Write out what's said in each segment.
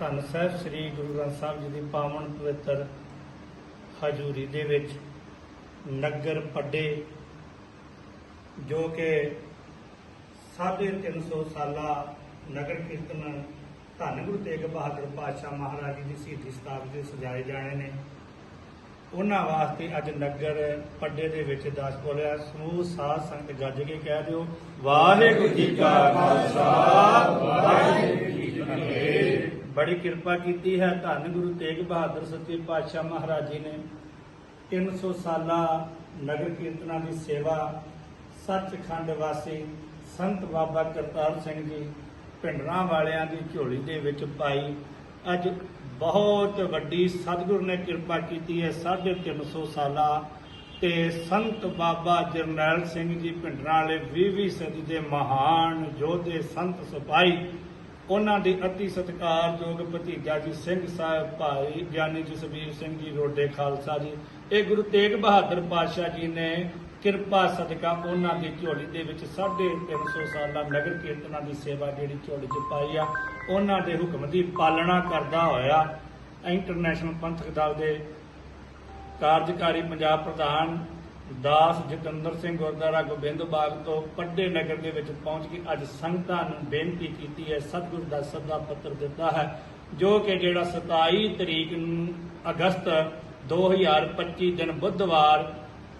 ਧੰਨ ਸਾਹਿਬ ਸ੍ਰੀ ਗੁਰੂ ਗ੍ਰੰਥ ਸਾਹਿਬ ਜੀ ਦੀ ਪਾਵਨ ਪਵਿੱਤਰ ਹਜ਼ੂਰੀ ਦੇ ਵਿੱਚ ਨਗਰ ਪੱਡੇ, ਜੋ ਕਿ 350 ਸਾਲਾ ਨਗਰ ਕੀਰਤਨ ਧੰਨ ਗੁਰੂ ਤੇਗ ਬਹਾਦਰ ਪਾਤਸ਼ਾਹ ਮਹਾਰਾਜ ਜੀ ਦੀ ਸ਼ਹੀਦੀ ਸਤਾਬਦੀ ਦੇ ਸਜਾਏ ਜਾਣੇ ਨੇ। ਉਹਨਾਂ ਵਾਸਤੇ ਅੱਜ ਨਗਰ ਪੱਡੇ ਦੇ ਵਿੱਚ ਦਾਸ ਬੋਲਿਆ ਸਮੂਹ ਸਾਧ ਸੰਗਤ ਗੱਜ ਕੇ ਕਹਿ ਦਿਓ, ਵਾਹਿਗੁਰੂ ਜੀ ਕਾ ਖਾਲਸਾ, ਵਾਹਿਗੁਰੂ ਜੀ ਕੀ ਫਤਿਹ। ਬੜੀ ਕਿਰਪਾ ਕੀਤੀ ਹੈ। ਧੰਨ ਗੁਰੂ ਤੇਗ ਬਹਾਦਰ ਸੱਚੇ ਪਾਤਸ਼ਾਹ ਮਹਾਰਾਜ ਜੀ ਨੇ 300 ਸਾਲਾ ਨਗਰ ਕੀਰਤਨਾਂ ਦੀ ਸੇਵਾ ਸੱਚਖੰਡ ਵਾਸੀ ਸੰਤ ਬਾਬਾ ਕਰਤਾਰ ਸਿੰਘ ਜੀ ਪਿੰਡਰਾਂ ਵਾਲਿਆਂ ਦੀ ਝੋਲੀ ਦੇ ਵਿੱਚ ਪਾਈ। ਅੱਜ ਬਹੁਤ ਵੱਡੀ ਸਤਿਗੁਰ ਨੇ ਕਿਰਪਾ ਕੀਤੀ ਹੈ 350 ਸਾਲਾ ਤੇ ਸੰਤ ਬਾਬਾ ਜਰਨੈਲ ਸਿੰਘ ਜੀ ਪਿੰਡਰਾਂ ਵਾਲੇ 20ਵੀਂ ਸਦੀ ਦੇ ਮਹਾਨ ਯੋਧੇ, ਸੰਤ ਸਿਪਾਹੀ ਉਹਨਾਂ ਦੇ ਅਤੀ ਸਤਿਕਾਰਯੋਗ ਭਤੀਜਾ ਜੀ ਸਿੰਘ ਸਾਹਿਬ ਭਾਈ, ਗਿਆਨੀ ਜਸਵੀਰ ਸਿੰਘ ਜੀ, ਰੋਡੇ ਖਾਲਸਾ ਜੀ। ਇਹ ਗੁਰੂ ਤੇਗ ਬਹਾਦਰ ਪਾਤਸ਼ਾਹ ਜੀ ਨੇ ਕਿਰਪਾ ਸਦਕਾ ਉਹਨਾਂ ਦੀ ਝੋਲੀ ਦੇ ਵਿੱਚ 350 ਸਾਲਾਂ ਨਗਰ ਕੀਰਤਨਾਂ ਦੀ ਸੇਵਾ ਜਿਹੜੀ ਝੋਲੀ 'ਚ ਪਾਈ ਆ, ਉਹਨਾਂ ਦੇ ਹੁਕਮ ਦੀ ਪਾਲਣਾ ਕਰਦਾ ਹੋਇਆ ਇੰਟਰਨੈਸ਼ਨਲ ਪੰਥਕ ਦਲ ਦੇ ਕਾਰਜਕਾਰੀ ਪੰਜਾਬ ਪ੍ਰਧਾਨ ਦਾਸ ਜਤਿੰਦਰ ਸਿੰਘ ਗੁਰਦੁਆਰਾ ਗੋਬਿੰਦ ਬਾਗ ਤੋਂ ਪੱਡੇ ਨਗਰ ਦੇ ਵਿੱਚ ਪਹੁੰਚ ਕੇ ਅੱਜ ਸੰਗਤਾਂ ਨੂੰ ਬੇਨਤੀ ਕੀਤੀ ਹੈ, ਸਤਿਗੁਰ ਦਾ ਸੱਦਾ ਪੱਤਰ ਦਿੱਤਾ ਹੈ, ਜੋ ਕਿ ਜਿਹੜਾ 27 ਤਰੀਕ ਨੂੰ ਅਗਸਤ 2025 ਦਿਨ ਬੁੱਧਵਾਰ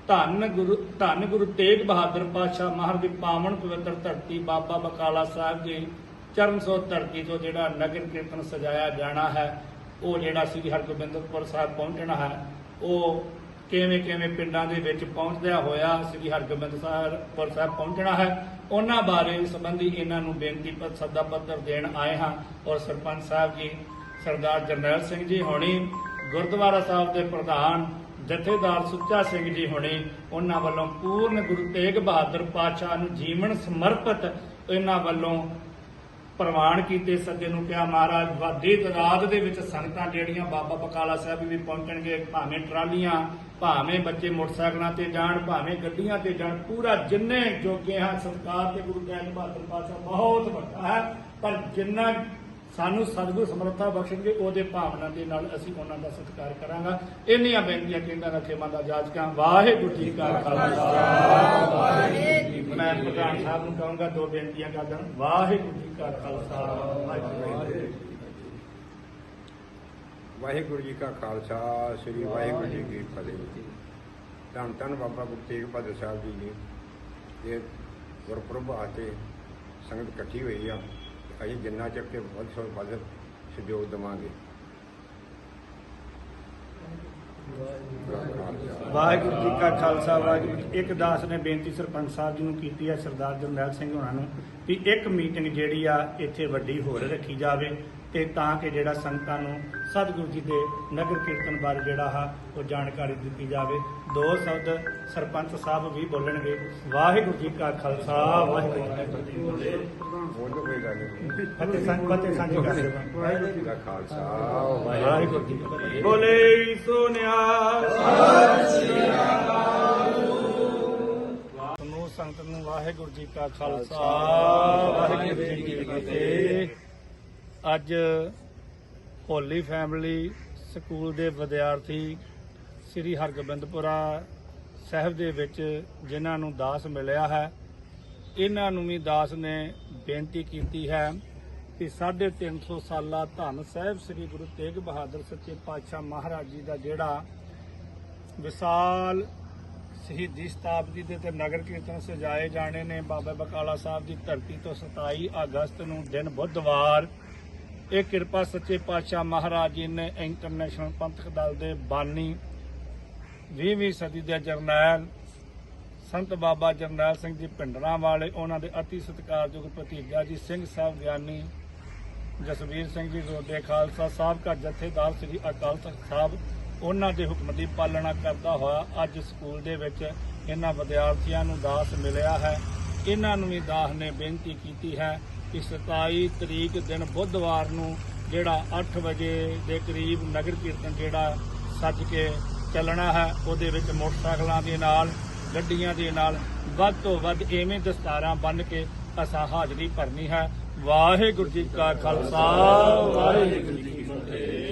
ਧੰਨ ਗੁਰੂ ਧੰਨ ਗੁਰੂ ਤੇਗ ਬਹਾਦਰ ਪਾਤਸ਼ਾਹ ਮਹਾਰਾਜ ਦੀ ਪਾਵਨ ਪਵਿੱਤਰ ਧਰਤੀ ਬਾਬਾ ਬਕਾਲਾ ਸਾਹਿਬ ਦੀ ਚਰਨ ਸੋ ਧਰਤੀ ਤੋਂ ਜਿਹੜਾ ਨਗਰ ਕੀਰਤਨ ਸਜਾਇਆ ਜਾਣਾ ਹੈ, ਉਹ ਜਿਹੜਾ ਸ੍ਰੀ ਹਰਗੋਬਿੰਦਪੁਰ ਸਾਹਿਬ ਪਹੁੰਚਣਾ ਹੈ, ਉਹ ਕਿਵੇਂ ਕਿਵੇਂ ਪਿੰਡਾਂ ਦੇ ਵਿੱਚ ਪਹੁੰਚਦਿਆ ਹੋਇਆ, ਸ੍ਰੀ ਹਰਗੋਬਿੰਦ ਸਾਹਿਬ ਪਹੁੰਚਣਾ ਹੈ, ਉਹਨਾਂ ਬਾਰੇ ਸੰਬੰਧੀ ਇਹਨਾਂ ਨੂੰ ਬੇਨਤੀ ਪੱਤਰ ਸੱਦਾ ਪੱਤਰ ਦੇਣ ਆਏ ਹਾਂ ਔਰ ਸਰਪੰਚ ਸਾਹਿਬ ਜੀ, ਸਰਦਾਰ ਜਰਨੈਲ ਸਿੰਘ ਜੀ ਹੋਣੀ, ਗੁਰਦੁਆਰਾ ਸਾਹਿਬ ਦੇ ਪ੍ਰਧਾਨ ਜਥੇਦਾਰ ਸੁੱਚਾ ਸਿੰਘ ਜੀ ਹੋਣੀ, ਉਹਨਾਂ ਵੱਲੋਂ ਪੂਰਨ ਗੁਰੂ ਤੇਗ ਬਹਾਦਰ ਪਾਤਸ਼ਾਹ ਨੂੰ ਜੀਵਨ ਸਮਰਪਿਤ ਇਹਨਾਂ ਵੱਲੋਂ ਪ੍ਰਵਾਨ ਕੀਤੇ ਸੱਜੇ ਨੂੰ ਕਿਹਾ, ਮਹਾਰਾਜ ਵਾਦੀ ਤਦਾਦ ਦੇ ਵਿੱਚ ਸੰਗਤਾਂ ਜਿਹੜੀਆਂ ਬਾਬਾ ਬਕਾਲਾ ਸਾਹਿਬ ਵੀ ਪਹੁੰਚਣਗੇ, ਭਾਵੇਂ ਟਰਾਲੀਆਂ, ਭਾਵੇਂ ਬੱਚੇ ਮੋਟਰਸਾਈਕਲਾਂ ਤੇ ਜਾਣ, ਭਾਵੇਂ ਗੱਡੀਆਂ ਤੇ ਜਾਣ, ਪੂਰਾ ਜਿੰਨੇ ਜੋਗੇ ਹਾਂ ਸਰਕਾਰ ਤੇ ਗੁਰੂ ਤੇਗ ਬਹਾਦਰ ਪਾਤਸ਼ਾਹ ਬਹੁਤ ਵੱਡਾ ਹੈ, ਪਰ ਜਿੰਨਾ ਸਾਨੂੰ ਸਤਿਗੁਰ ਸਮਰੱਥਾ ਬਖਸ਼ਣਗੇ, ਉਹਦੇ ਭਾਵਨਾ ਦੇ ਨਾਲ ਅਸੀਂ ਉਹਨਾਂ ਦਾ ਸਤਿਕਾਰ ਕਰਾਂਗਾ। ਇੰਨੀਆਂ ਬੇਨਤੀਆਂ ਕਹਿੰਦਾ ਰਖੇਮਾਂ ਦਾ ਜਾਜਕਾਂ ਵਾਹਿਗੁਰੂ ਜੀ ਕਾ ਖਾਲਸਾ। ਵਾਹਿਗੁਰੂ ਜੀ ਮੈਂ ਪ੍ਰਧਾਨ ਸਾਹਿਬ ਨੂੰ ਕਹਾਂਗਾ, ਦੋ ਬੇਨਤੀਆਂ ਕਰ ਦੇਣ। ਵਾਹਿਗੁਰੂ ਜੀ ਕਾ ਖਾਲਸਾ। ਵਾਹਿਗੁਰੂ ਵਾਹਿਗੁਰੂ ਜੀ ਕਾ ਖਾਲਸਾ, ਸ੍ਰੀ ਵਾਹਿਗੁਰੂ ਜੀ ਕੀ ਫਤਿਹ। ਧੰਨ ਧੰਨ ਬਾਬਾ ਗੁਰੂ ਤੇਗ ਬਹਾਦਰ ਸਾਹਿਬ ਜੀ ਦੀ ਇਹ ਗੁਰਪੁਰਬ ਆਤੇ ਸੰਗਤ ਇਕੱਠੀ ਹੋਈ ਆ। ਅਸੀਂ ਜਿੰਨਾ ਚੱਕ ਕੇ ਵੱਧ ਤੋਂ ਵੱਧ ਸਹਿਯੋਗ ਦੇਵਾਂਗੇ। ਵਾਹਿਗੁਰੂ ਜੀ ਕਾ ਖਾਲਸਾ, ਵਾਹਿਗੁਰੂ ਜੀ ਇੱਕ ਦਾਸ ਨੇ ਬੇਨਤੀ ਸਰਪੰਚ ਸਾਹਿਬ ਜੀ ਨੂੰ ਕੀਤੀ ਹੈ, ਸਰਦਾਰ ਜਰਨੈਲ ਸਿੰਘ ਹੋਣਾ ਨੂੰ, ਵੀ ਇੱਕ ਮੀਟਿੰਗ ਜਿਹੜੀ ਆ, ਇੱਥੇ ਵੱਡੀ ਹੋਰ ਰੱਖੀ ਜਾਵੇ। ਤੇ ਤਾਂ ਕਿ ਜਿਹੜਾ ਸੰਗਤਾਂ ਨੂੰ ਸਤਿਗੁਰੂ ਜੀ ਦੇ ਨਗਰ ਕੀਰਤਨ ਬਾਰੇ ਜਿਹੜਾ ਆ ਉਹ ਜਾਣਕਾਰੀ ਦਿੱਤੀ ਜਾਵੇ। ਦੋ ਸ਼ਬਦ ਸਰਪੰਚ ਸਾਹਿਬ ਵੀ ਬੋਲਣਗੇ। ਵਾਹਿਗੁਰੂ ਜੀ ਕਾ ਖਾਲਸਾ ਵਾਹਿਗੁਰੂ ਜੀ ਕੀ ਫਤਿਹ। ਬੋਲੋ ਕੋਈ ਗੱਲ ਨਹੀਂ ਫਤਿਹ ਸੰਗ ਫਤਿਹ ਸਾਂਝੀ ਕਰ ਦੇਵਾਂ ਵਾਹਿਗੁਰੂ ਜੀ ਕਾ ਖਾਲਸਾ ਵਾਹਿਗੁਰੂ ਜੀ ਕੀ ਫਤਿਹ। ਬੋਲੇ ਸੋਨਿਆ। ਸਮੂਹ ਸੰਗਤ ਨੂੰ ਵਾਹਿਗੁਰੂ ਜੀ ਕਾ ਖਾਲਸਾ ਵਾਹਿਗੁਰੂ ਜੀ ਕੀ ਫਤਿਹ ਅੱਜ ਹੋਲੀ ਫੈਮਿਲੀ ਸਕੂਲ ਦੇ ਵਿਦਿਆਰਥੀ ਸ੍ਰੀ ਹਰਗੋਬਿੰਦਪੁਰਾ ਸਾਹਿਬ ਦੇ ਵਿੱਚ ਜਿਨ੍ਹਾਂ ਨੂੰ ਦਾਸ ਮਿਲਿਆ ਹੈ, ਇਹਨਾਂ ਨੂੰ ਵੀ ਦਾਸ ਨੇ ਬੇਨਤੀ ਕੀਤੀ ਹੈ ਕਿ 350 ਸਾਲਾ ਧੰਨ ਸਾਹਿਬ ਸ੍ਰੀ ਗੁਰੂ ਤੇਗ ਬਹਾਦਰ ਸੱਚੇ ਪਾਤਸ਼ਾਹ ਮਹਾਰਾਜ ਜੀ ਦਾ ਜਿਹੜਾ ਵਿਸਾਲ ਸ਼ਹੀਦੀ ਸ਼ਤਾਬਦੀ ਦੇ ਤੇ ਨਗਰ ਕੀਰਤਨ ਸਜਾਏ ਜਾਣੇ ਨੇ ਬਾਬਾ ਬਕਾਲਾ ਸਾਹਿਬ ਦੀ ਧਰਤੀ ਤੋਂ 27 ਅਗਸਤ ਨੂੰ ਦਿਨ ਬੁੱਧਵਾਰ ਇਹ ਕਿਰਪਾ ਸੱਚੇ ਪਾਤਸ਼ਾਹ ਮਹਾਰਾਜ ਜੀ ਨੇ ਇੰਟਰਨੈਸ਼ਨਲ ਪੰਥਕ ਦਲ ਦੇ ਬਾਨੀ 20ਵੀਂ ਸਦੀ ਦੇ ਜਰਨੈਲ ਸੰਤ ਬਾਬਾ ਜਰਨੈਲ ਸਿੰਘ ਜੀ ਪਿੰਡਰਾਂ ਵਾਲੇ, ਉਹਨਾਂ ਦੇ ਅਤੀ ਸਤਿਕਾਰਯੋਗ ਭਤੀਜਾ ਜੀ ਸਿੰਘ ਸਾਹਿਬ ਗਿਆਨੀ ਜਸਵੀਰ ਸਿੰਘ ਜੀ, ਰੋਡੇ ਖਾਲਸਾ ਸਾਬਕਾ ਜਥੇਦਾਰ ਸ੍ਰੀ ਅਕਾਲ ਤਖਤ ਸਾਹਿਬ, ਉਹਨਾਂ ਦੇ ਹੁਕਮ ਦੀ ਪਾਲਣਾ ਕਰਦਾ ਹੋਇਆ ਅੱਜ ਸਕੂਲ ਦੇ ਵਿੱਚ ਇਹਨਾਂ ਵਿਦਿਆਰਥੀਆਂ ਨੂੰ ਦਾਸ ਮਿਲਿਆ ਹੈ। ਇਹਨਾਂ ਨੂੰ ਵੀ ਦਾਸ ਨੇ ਬੇਨਤੀ ਕੀਤੀ ਹੈ ਕਿ 27 ਤਰੀਕ ਦਿਨ ਬੁੱਧਵਾਰ ਨੂੰ ਜਿਹੜਾ 8 ਵਜੇ ਦੇ ਕਰੀਬ ਨਗਰ ਕੀਰਤਨ ਜਿਹੜਾ ਸੱਜ ਕੇ ਚੱਲਣਾ ਹੈ, ਉਹਦੇ ਵਿੱਚ ਮੋਟਰਸਾਈਕਲਾਂ ਦੇ ਨਾਲ, ਗੱਡੀਆਂ ਦੇ ਨਾਲ, ਵੱਧ ਤੋਂ ਵੱਧ ਐਵੇਂ ਦਸਤਾਰਾਂ ਬੰਨ ਕੇ ਅਸਾਂ ਹਾਜ਼ਰੀ ਭਰਨੀ ਹੈ। ਵਾਹਿਗੁਰੂ ਜੀ ਕਾ ਖਾਲਸਾ, ਵਾਹਿਗੁਰੂ ਜੀ ਕੀ ਫਤਿਹ।